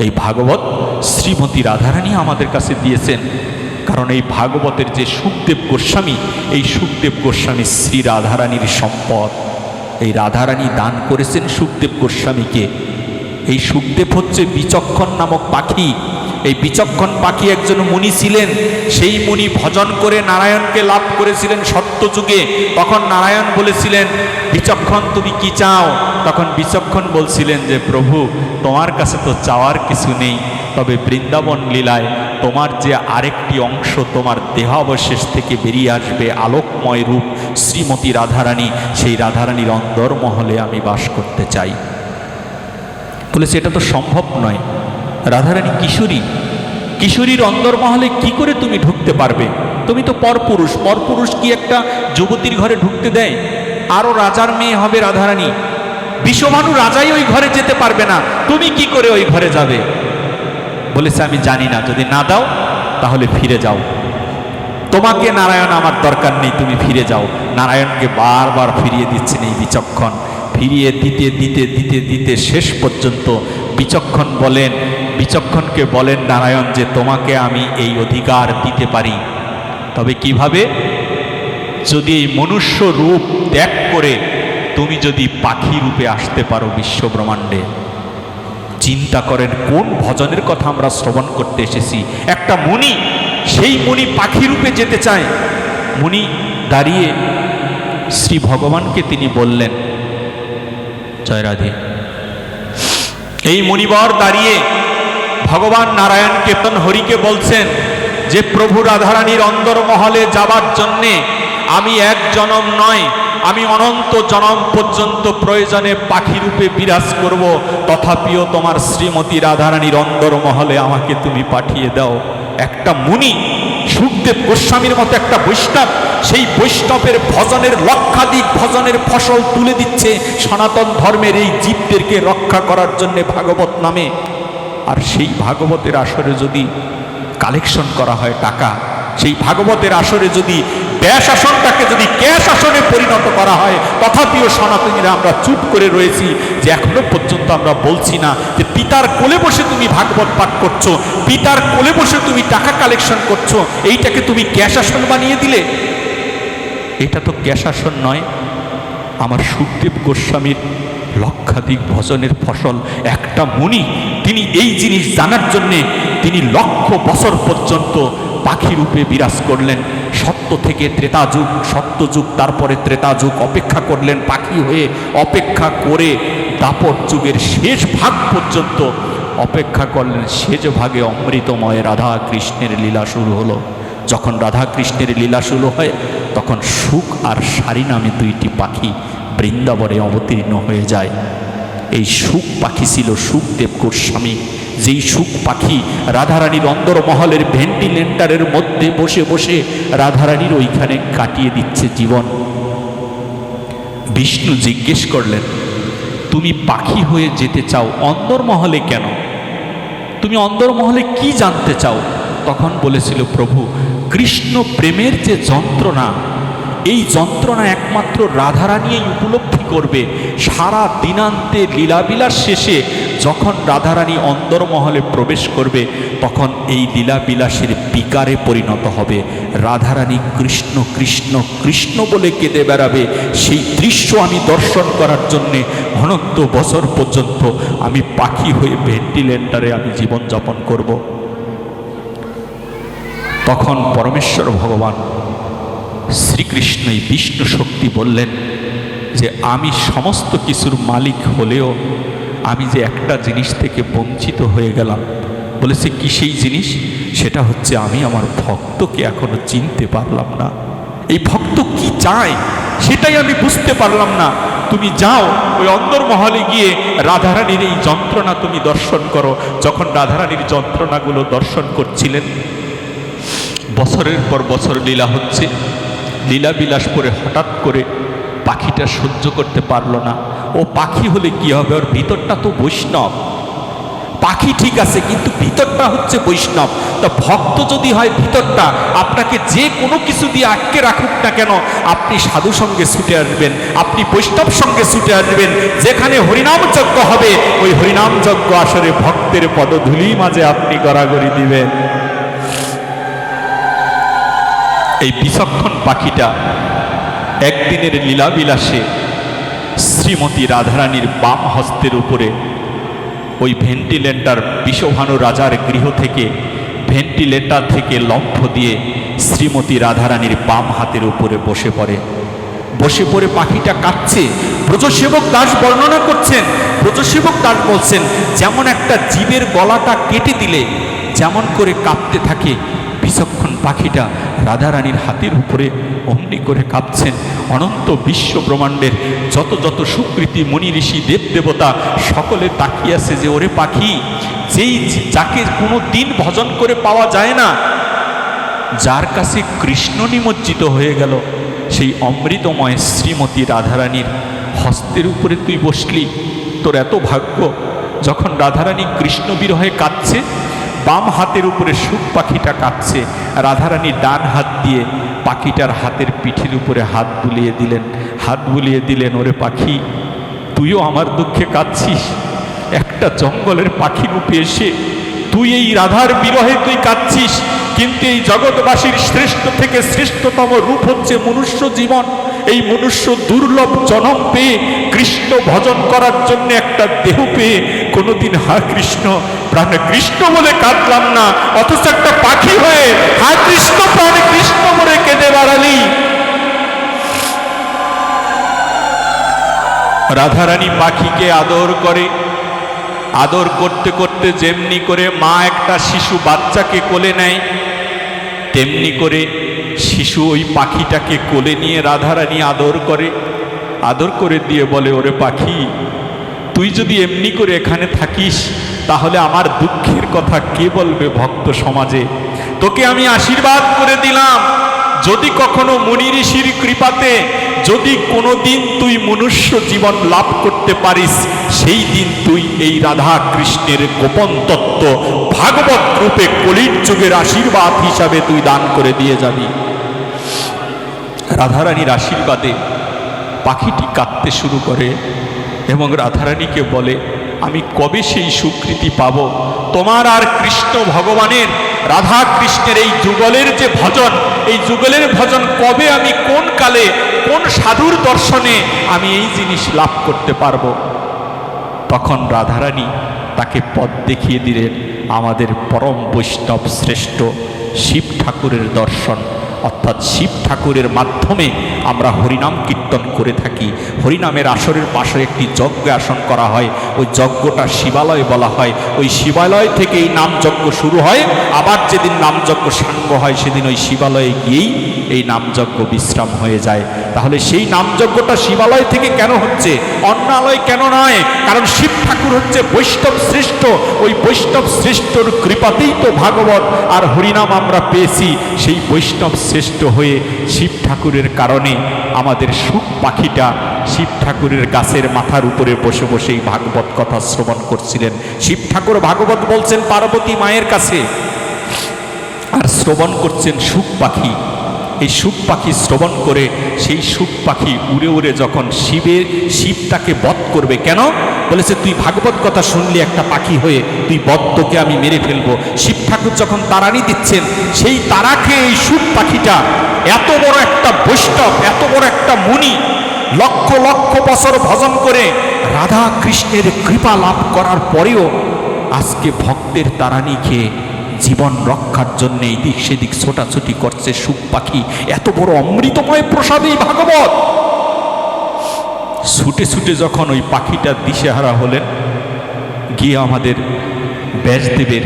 এই ভাগবত শ্রীমতী রাধারানী আমাদের কাছে দিয়েছেন। কারণ এই ভাগবতের যে সুখদেব গোস্বামী, এই সুখদেব গোস্বামী শ্রী রাধারানীর সম্পদ। এই রাধারানী দান করেছেন সুখদেব গোস্বামীকে। এই সুখদেব হচ্ছে বিচক্ষণ নামক পাখি। এই বিচক্ষণ পাখি একজন মুনি ছিলেন। সেই মুনি ভজন করে নারায়ণকে লাভ করেছিলেন সত্যযুগে তখন নারায়ণ বলেছিলেন, বিচক্ষণ তুমি কি চাও? তখন বিচক্ষণ বলছিলেন যে, প্রভু, তোমার কাছে তো চাওয়ার কিছু নেই। তবে বৃন্দাবন লীলায় তোমার যে আরেকটি অংশ তোমার দেহাবশেষ থেকে বেরিয়ে আসবে আলোকময় রূপ শ্রীমতী রাধারানী। সেই রাধারানীর অন্দরমহলে আমি বাস করতে চাই। বলেছে, এটা তো সম্ভব নয়। রাধারানী, কিশোরী, কিশোরীর অন্দরমহলে কি করে তুমি ঢুকতে পারবে? তুমি তো পরপুরুষ। পরপুরুষ কি একটা যুবতীর ঘরে ঢুকতে দেয়? আরও রাজার মেয়ে হবে রাধারানী। বিশ্বভানু রাজাই ওই ঘরে যেতে পারবে না। তুমি কি করে ওই ঘরে যাবে? বলেছে, আমি জানি না। যদি না দাও, তাহলে ফিরে যাও। তোমাকে নারায়ণ আমার দরকার নেই। তুমি ফিরে যাও। নারায়ণকে বারবার ফিরিয়ে দিচ্ছেন এই বিচক্ষণ। ফিরিয়ে দিতে দিতে দিতে দিতে শেষ পর্যন্ত বিচক্ষণ বলেন, বিচক্ষণকে বলেন নারায়ণ যে তোমাকে আমি এই অধিকার দিতে পারি। তবে কীভাবে? যদি এই মনুষ্য রূপ ত্যাগ করে, তুমি যদি পাখি রূপে আসতে পারো বিশ্ব ব্রহ্মাণ্ডে চিন্তা করেন কোন ভজনের কথা আমরা শ্রবণ করতে এসেছি। একটা মুনি, সেই মুনি পাখি রূপে যেতে চায়। মুনি দাঁড়িয়ে শ্রী ভগবানকে তিনি বললেন, জয় রাধে। এই মুনিবর দাঁড়িয়ে ভগবান নারায়ণ কেতন হরিকে বলছেন, যে প্রভু রাধারানীর অন্দরমহলে যাবার জন্যে আমি এক জনম নয়, আমি অনন্ত জনম পর্যন্ত প্রয়োজনে পাখি রূপে বিরাজ করব। তথাপিও তোমার শ্রীমতী রাধারানীর অন্দরমহলে আমাকে তুমি পাঠিয়ে দাও। একটা মুনি, সুখদেব গোস্বামীর মতো একটা বৈষ্ণব সেই বৈষ্ণবের ভজনের, লক্ষাধিক ভজনের ফসল তুলে দিচ্ছে সনাতন ধর্মের এই জীবদেরকে রক্ষা করার জন্য ভাগবত নামে। আর সেই ভাগবতের আসরে যদি কালেকশন করা হয় টাকা, সেই ভাগবতের আসরে যদি ব্যয় আসনটাকে যদি ক্যাশ আসনে পরিণত করা হয়, তথাপিও সনাতনীরা আমরা চুপ করে রয়েছি যে এখনও পর্যন্ত আমরা বলছি না যে পিতার কোলে বসে তুমি ভাগবত পাঠ করছ, পিতার কোলে বসে তুমি টাকা কালেকশন করছ, এইটাকে তুমি ক্যাশ আসন বানিয়ে দিলে? এটা তো ক্যাশ আসন নয়। আমার সুখদেব গোস্বামীর লক্ষাধিক ভজনের ফসল একটা মুনি, তিনি এই জিনিস জানার জন্যে তিনি লক্ষ বছর পর্যন্ত পাখি রূপে বিরাজ করলেন। সত্য থেকে ত্রেতা যুগ, সত্য যুগ, তারপরে ত্রেতা যুগ অপেক্ষা করলেন পাখি হয়ে, অপেক্ষা করে দাপট যুগের শেষ ভাগ পর্যন্ত অপেক্ষা করলেন। শেষ ভাগে অমৃতময় রাধা কৃষ্ণের লীলা শুরু হলো। যখন রাধা কৃষ্ণের লীলা শুরু হয়, তখন সুখ আর সারি নামে দুইটি পাখি বৃন্দাবনে অবতীর্ণ হয়ে যায়। এই সুখ পাখি ছিল সুখদেব গোস্বামী। যেই সুখ পাখি রাধারানীর অন্দরমহলের ভেন্টিলেন্টারের মধ্যে বসে বসে রাধারানীর ওইখানে কাটিয়ে দিচ্ছে জীবন। বিষ্ণু জিজ্ঞেস করলেন, তুমি পাখি হয়ে যেতে চাও অন্দরমহলে কেন? তুমি অন্দরমহলে কি জানতে চাও? তখন বলেছিল, প্রভু, কৃষ্ণ প্রেমের যে যন্ত্রণা, এই যন্ত্রণা একমাত্র রাধারানীই উপলব্ধি করবে সারা দিনান্তে লীলাবিলাস শেষে। যখন রাধারানী অন্দরমহলে প্রবেশ করবে, তখন এই লীলাবিলাসের বিকারে পরিণত হবে। রাধারানী কৃষ্ণ কৃষ্ণ কৃষ্ণ বলে কেঁদে বেড়াবে। সেই দৃশ্য আমি দর্শন করার জন্যে অনন্ত বছর পর্যন্ত আমি পাখি হয়ে ভেন্টিলেন্টারে আমি জীবনযাপন করব। তখন পরমেশ্বর ভগবান শ্রীকৃষ্ণ এই বিষ্ণু শক্তি বললেন যে আমি সমস্ত কিছুর মালিক হলেও আমি যে একটা জিনিস থেকে বঞ্চিত হয়ে গেলাম। বলেছে কি সেই জিনিস? সেটা হচ্ছে আমি আমার ভক্তকে এখনও চিনতে পারলাম না। এই ভক্ত কি চায়? সেটাই আমি বুঝতে পারলাম না। তুমি যাও, ওই অন্দরমহলে গিয়ে রাধারানীর এই যন্ত্রণা তুমি দর্শন করো। যখন রাধারানীর যন্ত্রণাগুলো দর্শন করছিলেন বছরের পর বছর লীলা হচ্ছে। লীলা বিলাস করে হঠাৎ করে পাখিটা সহ্য করতে পারল না। ও পাখি হলে কি হবে? ওর ভিতরটা তো বৈষ্ণব। পাখি ঠিক আছে, কিন্তু ভিতরটা হচ্ছে বৈষ্ণব। তা ভক্ত যদি হয় ভিতরটা, আপনাকে যে কোনো কিছু দিয়ে আটকে রাখুক না কেন, আপনি সাধু সঙ্গে ছুটে আসবেন, আপনি বৈষ্ণব সঙ্গে ছুটে আসবেন। যেখানে হরিনাম যজ্ঞ হবে, ওই হরিনাম যজ্ঞ আসরে ভক্তের পদধূলি মাঝে আপনি গড়াগড়ি দিবেন। বিচক্ষণ পাখিটা একদিনের লীলাবিলাসে শ্রীমতী রাধারানীর বাম হস্তের উপরে ওই ভেন্টিলেটার বিশ্বভানু রাজার গৃহ থেকে, ভেন্টিলেটার থেকে লম্ফ দিয়ে শ্রীমতী রাধারানীর বাম হাতের উপরে বসে পড়ে। বসে পড়ে পাখিটা কাঁদছে। ব্রজসেবক দাস বর্ণনা করছেন, ব্রজসেবক দাস বলছেন, যেমন একটা জীবের গলাটা কেটে দিলে, যেমন করে কাঁপতে থাকে বিচক্ষণ পাখিটা রাধারানীর হাতের উপরে অমনি করে কাঁপছেন। অনন্ত বিশ্ব ব্রহ্মাণ্ডের যত যত সুকৃতি মুনি ঋষি দেব দেবতা, সকলে তাকিয়ে আছে যে, ওরে পাখি, যেই যাকে কোনো দিন ভজন করে পাওয়া যায় না, যার কাছে কৃষ্ণ নিমজ্জিত হয়ে গেল, সেই অমৃতময় শ্রীমতী রাধারানীর হস্তের উপরে তুই বসলি। তোর এত ভাগ্য, যখন রাধারানী কৃষ্ণ বিরহে কাঁদছে বাম হাতের উপরে সুখ পাখিটা কাঁদছে। রাধারানী ডান হাত দিয়ে পাখিটার হাতের পিঠের উপরে হাত বুলিয়ে দিলেন। হাত বুলিয়ে দিলেন, ওরে পাখি, তুইও আমার দুঃখে কাঁদছিস। একটা জঙ্গলের পাখি রূপে এসে তুই এই রাধার বিরহে তুই কাঁদছিস। কিন্তু এই জগৎবাসীর শ্রেষ্ঠ থেকে শ্রেষ্ঠতম রূপ হচ্ছে মনুষ্য জীবন। এই মনুষ্য দুর্লভ জনম পেয়ে কৃষ্ণ ভজন করার জন্য একটা দেহ পেয়ে কোনোদিন হা কৃষ্ণ, প্রাণে কৃষ্ণ বলে কাঁদলাম না। অথচ একটা পাখি হয়ে হা কৃষ্ণ, প্রাণে কৃষ্ণ বলে কেঁদে বাড়ালি। রাধারানী পাখিকে আদর করে। আদর করতে করতে যেমনি করে মা একটা শিশু বাচ্চাকে কোলে নেয়। তেমনি করে শিশু ওই পাখিটাকে কোলে নিয়ে রাধারানী আদর করে আদর করে দিয়ে বলে, ওরে পাখি, তুই যদি এমনি করে এখানে থাকিস, তাহলে আমার দুঃখের কথা কে বলবে ভক্ত সমাজে? তোকে আমি আশীর্বাদ করে দিলাম। যদি কখনো মুনি ঋষির কৃপাতে যদি কোনো দিন তুই মনুষ্য জীবন লাভ করতে পারিস, সেই দিন তুই এই রাধা কৃষ্ণের গোপন তত্ত্ব ভাগবত রূপে কলির যুগের আশীর্বাদ হিসাবে তুই দান করে দিয়ে যাবি। রাধারানীর আশীর্বাদে পাখিটি কাঁদতে শুরু করে এবং রাধারানীকে বলে, আমি কবে সেই স্বীকৃতি পাব? তোমার আর কৃষ্ণ ভগবানের, রাধা কৃষ্ণের এই যুগলের যে ভজন, এই যুগলের ভজন কবে আমি কোন কালে কোন সাধুর দর্শনে আমি এই জিনিস লাভ করতে পারব? তখন রাধারানী তাকে পথ দেখিয়ে দিলেন, আমাদের পরম বৈষ্ণব শ্রেষ্ঠ শিব ঠাকুরের দর্শন। অর্থাৎ শিব ঠাকুরের মাধ্যমে আমরা হরিনাম কীর্তন করে থাকি। হরিনামের আসরের পাশে একটি যজ্ঞ আসন করা হয়। ওই যজ্ঞটা শিবালয় বলা হয়। ওই শিবালয় থেকে এই নাম যজ্ঞ শুরু হয়। আবার যেদিন নামযজ্ঞ সাঙ্গ হয়, সেদিন ওই শিবালয়ে গিয়েই এই নামযজ্ঞ বিশ্রাম হয়ে যায়। তাহলে সেই নামযজ্ঞটা শিবালয় থেকে কেন হচ্ছে? অন্নালয় কেন নয়? কারণ শিব ঠাকুর হচ্ছে বৈষ্ণব শ্রেষ্ঠ। ওই বৈষ্ণব শ্রেষ্ঠর কৃপাতেই তো ভাগবত আর হরিনাম আমরা পেয়েছি। সেই বৈষ্ণব শ্রেষ্ঠ হয়ে শিব ঠাকুরের কারণে আমাদের সুখ পাখিটা শিব ঠাকুরের গাছের মাথার উপরে বসে বসে এই ভাগবত কথা শ্রবণ করছিলেন। শিব ঠাকুর ভাগবত বলছেন, পার্বতী মায়ের কাছে। আর শ্রবণ করছেন সুখ পাখি। এই সুখ পাখি শ্রবণ করে, সেই সুখ পাখি উড়ে উড়ে যখন শিবের শিব তাকে বধ করবে, কেন? বলেছে তুই ভাগবত কথা শুনলি একটা পাখি হয়ে, তুই বদ্ধকে আমি মেরে ফেলব। শিব ঠাকুর যখন তারানি দিচ্ছেন, সেই তারাকে এই সুখ পাখিটা এত বড় একটা বৈষ্ণব, এত বড় একটা মুনি, লক্ষ লক্ষ বছর ভজন করে রাধা কৃষ্ণের কৃপা লাভ করার পরেও আজকে ভক্তের তারানি খেয়ে জীবন রক্ষার জন্য এদিক সেদিক ছোটাছুটি করছে সুখ পাখি। এত বড় অমৃতময় প্রসাদ এই ভাগবত। ছুটে ছুটে যখন ওই পাখিটার দিশেহারা হলেন, গিয়ে আমাদের ব্যাসদেবের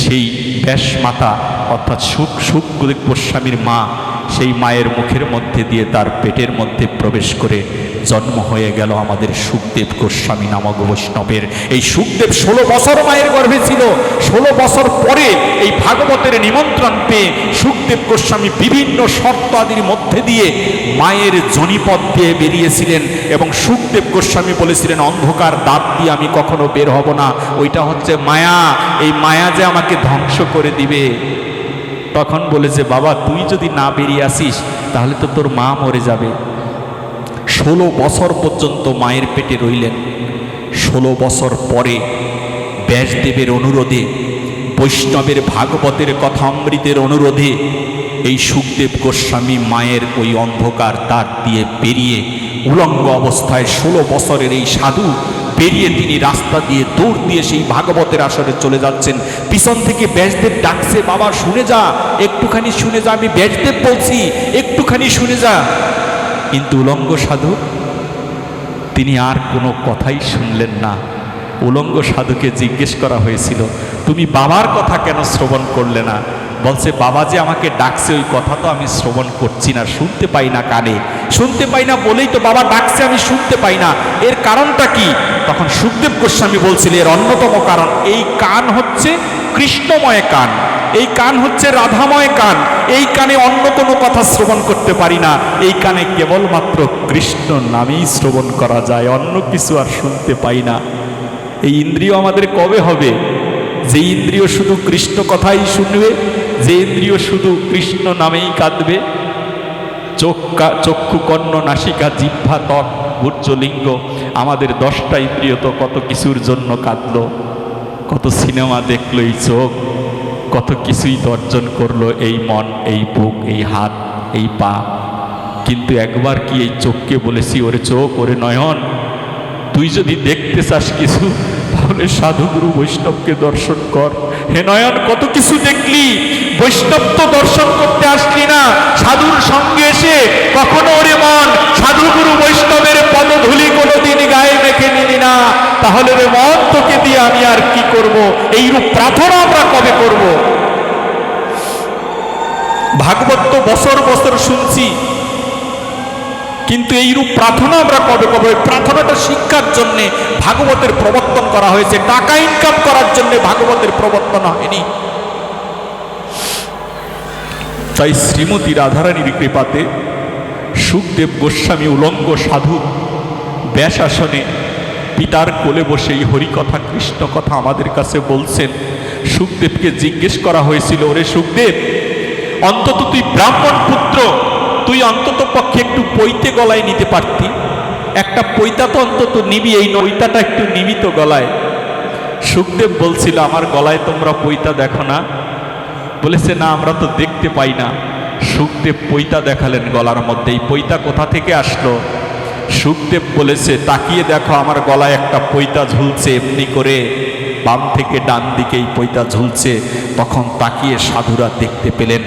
সেই ব্যাস মাতা অর্থাৎ সুখ সুখ গোস্বামীর মা, সেই মায়ের মুখের মধ্যে দিয়ে তার পেটের মধ্যে প্রবেশ করে জন্ম হয়ে গেল আমাদের সুখদেব গোস্বামী নামক বৈষ্ণবের। এই সুখদেব ষোলো বছর মায়ের গর্ভে ছিল। ষোলো বছর পরে এই ভাগবতের নিমন্ত্রণ পেয়ে সুখদেব গোস্বামী বিভিন্ন শর্ত আদির মধ্যে দিয়ে মায়ের জনিপথ দিয়ে বেরিয়েছিলেন এবং সুখদেব গোস্বামী বলেছিলেন, অন্ধকার দাঁত দিয়ে আমি কখনো বের হব না। ওইটা হচ্ছে মায়া। এই মায়া যে আমাকে ধ্বংস করে দিবে। তখন বলেছে, বাবা, তুই যদি না বেরিয়ে আসিস, তাহলে তো তোর মা মরে যাবে। ষোলো বছর পর্যন্ত মায়ের পেটে রইলেন। ষোলো বছর পরে ব্যাসদেবের অনুরোধে, বৈষ্ণবের ভাগবতের কথামৃতের অনুরোধে এই সুখদেব গোস্বামী মায়ের ওই অন্ধকার দ্বার দিয়ে বেরিয়ে উলঙ্গ অবস্থায় ষোলো বছরের এই সাধু বেরিয়ে তিনি রাস্তা দিয়ে দৌড় দিয়ে সেই ভাগবতের আসরে চলে যাচ্ছেন। পিছন থেকে ব্যাসদেব ডাকছে, বাবা, শুনে যা, একটুখানি শুনে যা, আমি ব্যাসদেব বলছি, একটুখানি শুনে যা। কিন্তু উলঙ্গ সাধু, তিনি আর কোনো কথাই শুনলেন না। উলঙ্গ সাধুকে জিজ্ঞেস করা হয়েছিল, তুমি বাবার কথা কেন শ্রবণ করলে না? বলছে, বাবা যে আমাকে ডাকছে ওই কথা তো আমি শ্রবণ করছি না, শুনতে পাই না কানে। শুনতে পাই না বলেই তো বাবা ডাকছে, আমি শুনতে পাই না। এর কারণটা কি? তখন সুখদেব গোস্বামী বলছিল, এর অন্যতম কারণ, এই কান হচ্ছে কৃষ্ণময় কান। এই কান হচ্ছে রাধাময় কান। এই কানে অন্য কোনো কথা শ্রবণ করতে পারি না। এই কানে কেবলমাত্র কৃষ্ণ নামেই শ্রবণ করা যায়, অন্য কিছু আর শুনতে পাই না। এই ইন্দ্রিয় আমাদের কবে হবে? যে ইন্দ্রিয় শুধু কৃষ্ণ কথাই শুনবে, যে ইন্দ্রিয় শুধু কৃষ্ণ নামেই কাঁদবে? চোখ চক্ষু, কর্ণ, নাসিকা, জিহ্বা, ত্বক ভূর্জলিঙ্গ আমাদের দশটা ইন্দ্রিয় তো কত কিছুর জন্য কাঁদলো, কত সিনেমা দেখল এই চোখ। কত কিছুই তো করল এই মন, এই বুক, এই হাত, এই পা। কিন্তু একবার কি এই চোখকে বলেছি, ওরে চোখ, ওরে নয়ন, তুই যদি দেখতে চাস কিছু, তাহলে সাধুগুরু বৈষ্ণবকে দর্শন কর। হে নয়ন, কত কিছু দেখলি, বৈষ্ণব তো দর্শন করতে আসলি না। সাধুর সঙ্গে এসে কখনো ওরে মন সাধুগুরু বৈষ্ণবের পদধূলি কোনোদিন গায়ে মেখে নিলি না, তাহলে রে মন তোকে দিয়ে আমি আর কি করব? এইরূপ প্রার্থনা আমরা কবে করব? ভাগবত তো বছর বছর শুনছি, কিন্তু এইরূপ প্রার্থনা আমরা কবে কবে প্রার্থনাটা শিক্ষার জন্য ভাগবতের প্রবর্তন করা হয়েছে, টাকা ইনকাম করার জন্য ভাগবতের প্রবর্তন হয়নি। তাই শ্রীমতী রাধারানীর কৃপাতে সুখদেব গোস্বামী উলঙ্গ সাধু ব্যাসাসনে পিতার কোলে বসে এই হরিকথা কৃষ্ণ কথা আমাদের কাছে বলছেন। সুখদেবকে জিজ্ঞেস করা হয়েছিল, ওরে সুখদেব, অন্তত তুই ব্রাহ্মণ পুত্র, তুই অন্তত পক্ষে একটু পৈতে গলায় নিতে পারতি। একটা পৈতা তো অন্তত নিবি, এই নৈতাটা একটু নিবিত গলায়। সুখদেব বলছিল, আমার গলায় তোমরা পৈতা দেখো না? বলেছে, না, আমরা তো দেখতে পাই না। সুখদেব পৈতা দেখালেন গলার মধ্যে। এই পৈতা কোথা থেকে আসলো? সুখদেব বলেছে, তাকিয়ে দেখো আমার গলায় একটা পৈতা ঝুলছে। এমনি করে বাম থেকে ডান দিকে এই পৈতা ঝুলছে। তখন তাকিয়ে সাধুরা দেখতে পেলেন,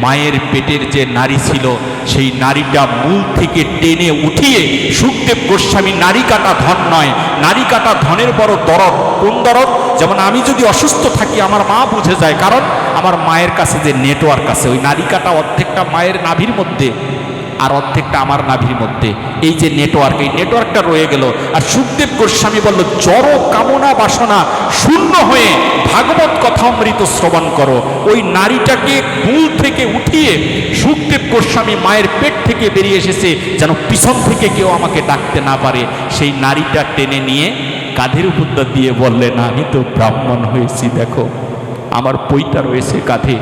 মায়ের পেটের যে নারী ছিল, সেই নারীটা মূল থেকে টেনে উঠিয়ে সুখদেব গোস্বামী, নারী কাটা ধন নয়, নারী কাটা ধনের বড় দরদ। কোন দরদ? যেমন আমি যদি অসুস্থ থাকি, আমার মা বুঝে যায়। কারণ আমার মায়ের কাছে যে নেটওয়ার্ক আছে, ওই নারী কাটা অর্ধেকটা মায়ের নাভির মধ্যে। আর অর্ধেকটা আমার নাভির মধ্যে। এই যে নেটওয়ার্ক এই নেটওয়ার্কটা রয়ে গেল। আর সুখদেব গোস্বামী বলল, জড় কামনা বাসনা শূন্য হয়ে ভাগবত কথামৃত শ্রবণ করো। ওই নারীটাকে মূল থেকে উঠিয়ে সুখদেব গোস্বামী মায়ের পেট থেকে বেরিয়ে এসেছে, যেন পিছন থেকে কেউ আমাকে ডাকতে না পারে। সেই নারীটা টেনে নিয়ে কাঁধের উপর দিয়ে বললেন আমি তো ব্রাহ্মণ হয়েছি, দেখো। আমার পৈতা রয়েছে কাঁধে।